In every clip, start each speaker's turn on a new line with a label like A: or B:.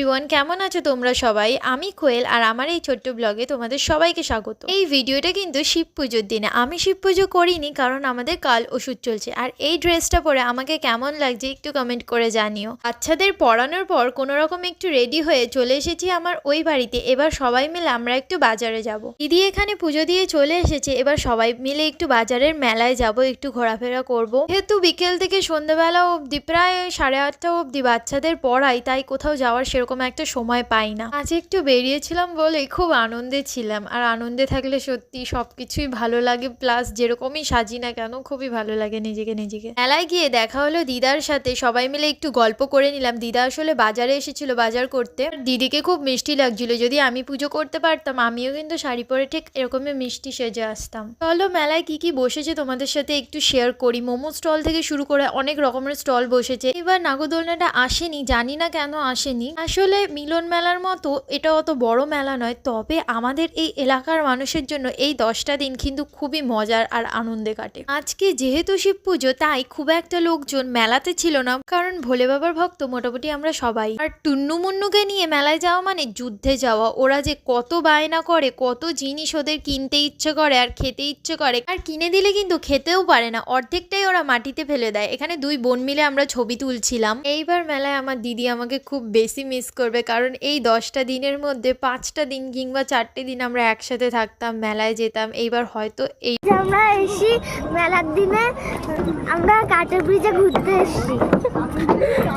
A: Everyone কেমন আছো তোমরা সবাই? আমি কোয়েল আর আমার এই ছোট্ট ব্লগে তোমাদের সবাইকে স্বাগত। এই ভিডিওটা কিন্তু শিব পুজোর দিনে। আমি শিব পুজো করিনি কারণ আমাদের কাল ওষুধ চলছে। আর এই ড্রেসটা পরে আমাকে কেমন লাগছে একটু কমেন্ট করে জানিও। বাচ্চাদের পড়ানোর পর কোনো রকম একটু রেডি হয়ে চলে এসেছি আমার ওই বাড়িতে। এবার সবাই মিলে আমরা একটু বাজারে যাব। দিদি এখানে পুজো দিয়ে চলে এসেছে। এবার সবাই মিলে একটু বাজারের মেলায় যাব, একটু ঘোরাফেরা করব। যেহেতু বিকেল থেকে সন্ধ্যাবেলা অবধি, প্রায় সাড়ে আটটা অবধি বাচ্চাদের পড়াই তাই কোথাও যাওয়ার সেরকম একটা সময় পাই না। আজ একটু বেরিয়েছিলাম বলে খুব আনন্দে ছিলাম। আর আনন্দে থাকলে সত্যি সব কিছুই ভালো লাগে প্লাস যেরকমই সাজি না কেন খুবই ভালো লাগে নিজেকে নিজেকে। মেলায় গিয়ে দেখা হলো দিদার সাথে। সবাই মিলে একটু গল্প করে নিলাম। দিদা আসলে বাজারে এসেছিল বাজার করতে। দিদিকে খুব মিষ্টি লাগছিল। যদি আমি পুজো করতে পারতাম, আমিও কিন্তু শাড়ি পরে ঠিক এরকমই মিষ্টি সেজে আসতাম। চলো মেলায় কি কি বসেছে তোমাদের সাথে একটু শেয়ার করি। মোমো স্টল থেকে শুরু করে অনেক রকমের স্টল বসেছে। এবার নাগরদোলনাটা আসেনি, জানি না কেন আসেনি। আসলে মিলন মেলার মতো এটা অত বড় মেলা নয়, তবে আমাদের এই এলাকার মানুষের জন্য এই দশটা দিন কিন্তু খুবই মজার আর আনন্দে কাটে। আজকে যেহেতু শিব পুজো, তাই খুব একটা লোকজন মেলাতে ছিল না, কারণ ভোলে বাবার ভক্ত মোটামুটি আমরা সবাই। আর টুন্নু মুন্নুকে নিয়ে মেলায় যাওয়া মানে যুদ্ধে যাওয়া, ওরা যে কত বায়না করে, কত জিনিস ওদের কিনতে ইচ্ছে করে আর খেতে ইচ্ছে করে, আর কিনে দিলে কিন্তু খেতেও পারে না, অর্ধেকটাই ওরা মাটিতে ফেলে দেয়। এখানে দুই বোন মিলে আমরা ছবি তুলছিলাম। এইবার মেলায় আমার দিদি আমাকে খুব বেশি মিস করবে। কারণ এই দশটা দিনের মধ্যে পাঁচটা দিন কিংবা চারটে দিন আমরা একসাথে থাকতাম মেলায় যেতাম। এইবার হয়তো এই
B: আমরা এসি মেলার দিনে আমরা কাঠের ব্রিজে ঘুরতে এসেছি।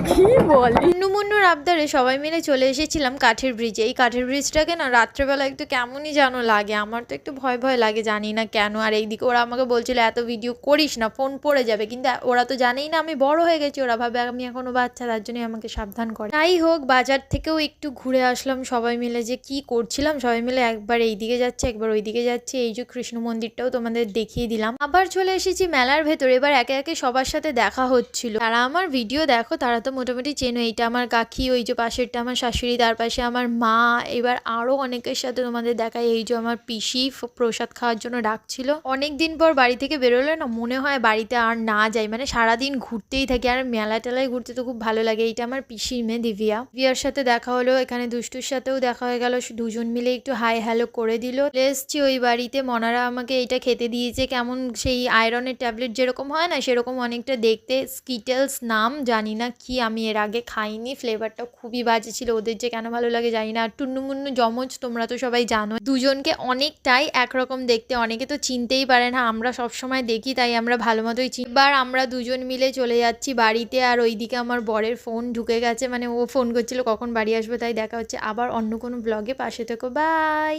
A: কি বল? মুন্নুর আবদারে সবাই মিলে চলে এসেছিলাম কাঠের ব্রিজে। এই কাঠের ব্রিজটাকে না রাত্রেবেলা একটু কেমনই যেন লাগে। আমার তো একটু ভয় ভয় লাগে জানি না কেন। আর এইদিকে ওরা আমাকে বলছিল এত ভিডিও করিস না ফোন পড়ে যাবে। কিন্তু ওরা তো জানেই না আমি বড় হয়ে গেছি। ওরা ভাবে আমি এখনও বাচ্চা তার জন্যই আমাকে সাবধান করে। তাই হোক বাজার থেকেও একটু ঘুরে আসলাম সবাই মিলে যে কি করছিলাম। সবাই মিলে একবার এই দিকে যাচ্ছে, একবার ওইদিকে যাচ্ছে। এই যে কৃষ্ণ মন্দিরটাও তোমাদের দেখিয়ে দিলাম। আবার চলে এসেছি মেলার ভেতর। এবার একে একে সবার সাথে দেখা হচ্ছিল। তারা আমার ভিডিও দেখো, তারা তো মোটামুটি চেনো। এইটা আমার কাকি, ওই যে পাশেরটা আমার শাশুড়ি, তার পাশে আমার মা। এবার আরও অনেকের সাথে তোমাদের দেখায় এই যে আমার পিসি প্রসাদ খাওয়ার জন্য ডাকছিল। অনেক দিন পর বাড়ি থেকে বেরোলে না, মনে হয় বাড়িতে আর না যাই। মানে সারাদিন ঘুরতেই থাকি। আর মেলা টেলায় ঘুরতে তো খুব ভালো লাগে। এইটা আমার পিসির মেয়ে, দিভিয়া। দিভিয়ার সাথে দেখা হলো, এখানে দুষ্টুর সাথেও দেখা হয়ে গেল, দুজন মিলে একটু হাই হ্যালো করে দিল। এসছি ওই বাড়িতে মনারা আমাকে এইটা খেতে দিয়েছে, কেমন সেই আয়রনের ট্যাবলেট যেরকম হয় না, সেরকম অনেকটা দেখতে। স্কিটেলস নাম জানি না কি, আমি এর আগে খাইনি ফ্লেভারটা খুবই বাজে ছিল, ওদের যে কেন ভালো লাগে জানি না। আর টুন্নু মুন্নু জমজ তোমরা তো সবাই জানো দুজনকে অনেকটাই একরকম দেখতে, অনেকে তো চিনতেই পারে না, আমরা সব সময় দেখি, তাই আমরা ভালো মতোই চিনি। এবার আমরা দুজন মিলে চলে যাচ্ছি বাড়িতে, আর ওইদিকে আমার বরের ফোন ঢুকে গেছে মানে ও ফোন করছিল কখন বাড়ি আসব তাই দেখা হচ্ছে আবার অন্য কোনো ব্লগে পাশে থেকো বাই